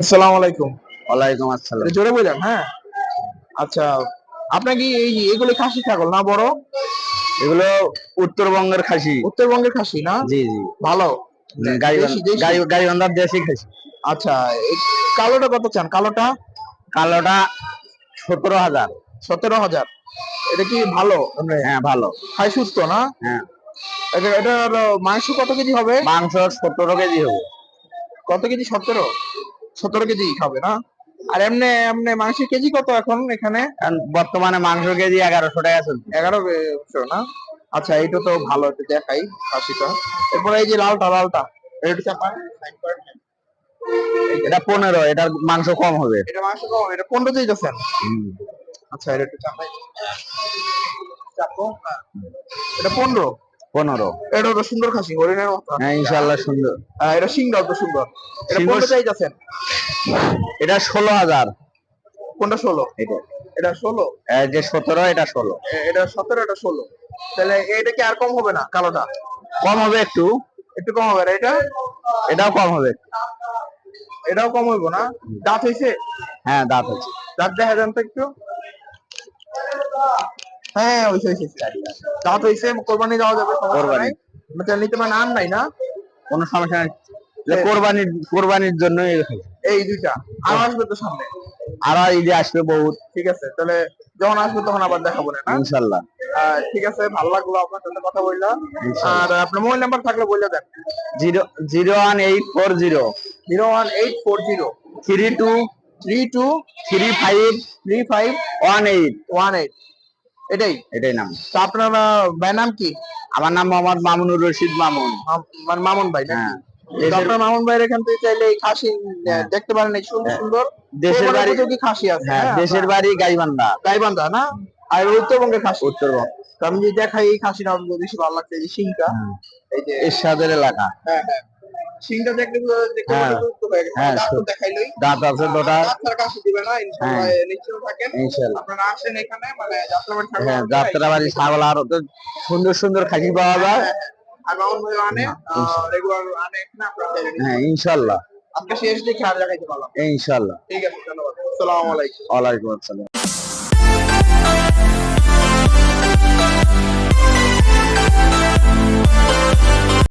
আসসালামু আলাইকুম ওয়ালাইকুম আসসালাম। জোরে বললাম হ্যাঁ? আচ্ছা আপনার কি এই এগুলো খাসি ছাগল না বড়? এগুলো উত্তরবঙ্গের খাসি। উত্তরবঙ্গের খাসি না? জি জি। ভালো। গাড়ি-। গাড়ি- দেশি খাসি। আচ্ছা কালোটা কত চান? কালোটা? কালোটা সতেরো হাজার। সতেরো হাজার। এটা কি ভালো? হ্যাঁ ভালো। খাই সুস্থ না? হ্যাঁ। এটা মাংস কত কেজি হবে? মাংস সতেরো কেজি হবে। কত কেজি? সতেরো? সতেরো কেজি খাবে না? আর এমনি এমনি মাংসের কেজি কত এখন এখানে? বর্তমানে মাংস কেজি এগারোশো টাকা চলছে। এগারো একশো না? আচ্ছা এইটা তো ভালো একটু দেখাই খাসিটা। এরপরে এই যে লালটা লালটা এটা চাপা এটা পনেরো এটার মাংস কম হবে। এটা মাংস কম এটা পনেরো দিয়ে যাচ্ছেন আচ্ছা এটা একটু চাপাই। চাপো। এটা পনেরো? পনেরো। এটা তো সুন্দর খাসি হরিণের মতো। হ্যাঁ ইনশাল্লাহ সুন্দর। হ্যাঁ, এটা সিংটাও তো সুন্দর। এটা পনেরো চাই যাচ্ছেন এটা ষোলো হাজার। কোনটা ষোলো? এটা। এটা ষোলো? যে সতেরো এটা ষোলো। এটা সতেরো এটা ষোলো। তাহলে এটা কি আর কম হবে না কালোটা? কম হবে একটু। একটু কম হবে এটা? এটাও কম হবে। এটাও কম হইব না? দাঁত হইছে? হ্যাঁ দাঁত হচ্ছে দাঁত দেখা যান তো একটু। হ্যাঁ হইছে হইছে দাঁত হইছে কোরবানি দেওয়া যাবে কোরবানি। মানে নিতে মানে আন নাই না? কোনো সমস্যা নেই। কোরবানির কোরবানির জন্য এই দুইটা। আর আসবে তো সামনে। আর ঈদে আসবে বহুত। ঠিক আছে তাহলে যখন আসবে তখন আবার দেখাবো না? ইনশাল্লাহ। ঠিক আছে ভালো লাগল আপনার সাথে কথা বললাম আর আপনার মোবাইল নাম্বার থাকলে বলে দেন। Zero zero one eight four zero. Zero one eight four zero. Three two three two three five three five one eight. One eight. এটাই? এটাই নাম। তো আপনার ভাইয়ের নাম কি? আমার নাম মোহাম্মদ মামুনুর রশিদ মামুন। মাম- মানে মামুন ভাই হ্যাঁ। আপনার মামুন ভাইয়ের এখান থেকে চাইলে এই খাসি দেখতে পারেন এই সুন্দর সুন্দর। দেশের বাড়ি খাসি আছে? হ্যাঁ হ্যাঁ, দেশের বাড়ি গাইবান্ধা। গাইবান্ধা না? আর উত্তরবঙ্গের খাসি। উত্তরবঙ্গ। আমি যে দেখাই এই খাসিটা আমার বেশি ভালো লাগছে এই শিংটা। এই যে এরশাদের এলাকা। হ্যাঁ হ্যাঁ। দেখলে হ্যাঁ। হয়ে গেছে। হ্যাঁ, দাঁত দেখাইলই দাঁত আছে দুটা। কাশি দিবে না ইনশাআল্লাহ হ্যাঁ। থাকেন। ইনশাল্লাহ। আপনারা আসেন এখানে মানে যাত্রাবাড়ি হ্যাঁ হাটে, যাত্রাবাড়ি ছাগল আর সুন্দর সুন্দর খাসি পাওয়া যায়। হ্যাঁ, মামুন ভাই আনে রেগুলার আনে হ্যাঁ ইনশাল্লাহ। আজকে শেষ দেখে আর জায়গায় পারলাম ইনশাল্লাহ। ঠিক আছে ধন্যবাদ। আসসালামু আলাইকুম। ওয়ালাইকুম আসসালাম।